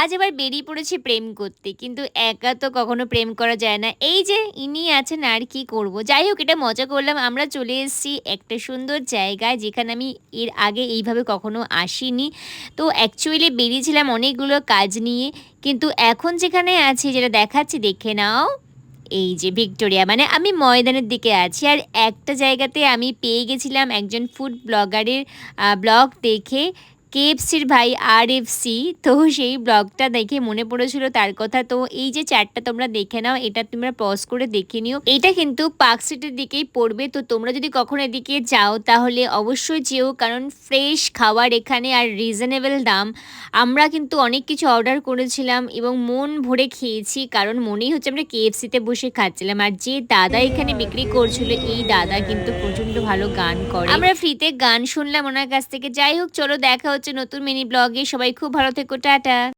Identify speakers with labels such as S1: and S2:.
S1: আজ এবার বেরিয়ে পড়েছি প্রেম করতে, কিন্তু একা তো কখনো প্রেম করা যায় না। এই যে ইনি আছেন আর কি করব? যাই হোক, এটা মজা করলাম। আমরা চলে এসেছি একটা সুন্দর জায়গায়, যেখানে আমি এর আগে এইভাবে কখনো আসিনি। তো অ্যাকচুয়ালি বেরিয়েছিলাম অনেকগুলো কাজ নিয়ে, কিন্তু এখন যেখানে আছি, যেটা দেখাচ্ছি, দেখে নাও। এই যে ভিক্টোরিয়া মানে আমি ময়দানের দিকে আছি। আর একটা জায়গাতে আমি পেয়ে গেছিলাম একজন ফুড ব্লগারের ব্লগ দেখে। কেএফসির ভাই আর এফ সি তো সেই ব্লগটা দেখে মনে পড়েছিল তার কথা। তো এই যে চারটা তোমরা দেখে নাও, এটা তোমরা পজ করে দেখে নিও। এটা কিন্তু পার্ক স্ট্রিটের দিকেই পড়বে, তো তোমরা যদি কখনো এদিকে যাও, তাহলে অবশ্যই যেও, কারণ ফ্রেশ খাবার এখানে আর রিজনেবল দাম। আমরা কিন্তু অনেক কিছু অর্ডার করেছিলাম এবং মন ভরে খেয়েছি, কারণ মনেই হচ্ছে আমরা কেএফসিতে বসে খাচ্ছিলাম। আর যে দাদা এখানে বিক্রি করছিল, এই দাদা কিন্তু প্রচণ্ড ভালো গান করে। আমরা ফ্রিতে গান শুনলাম ওনার কাছ থেকে। যাই হোক, চলো দেখা হচ্ছে নতুন মিনি ব্লগে। সবাই খুব ভালো থেকো টাটা।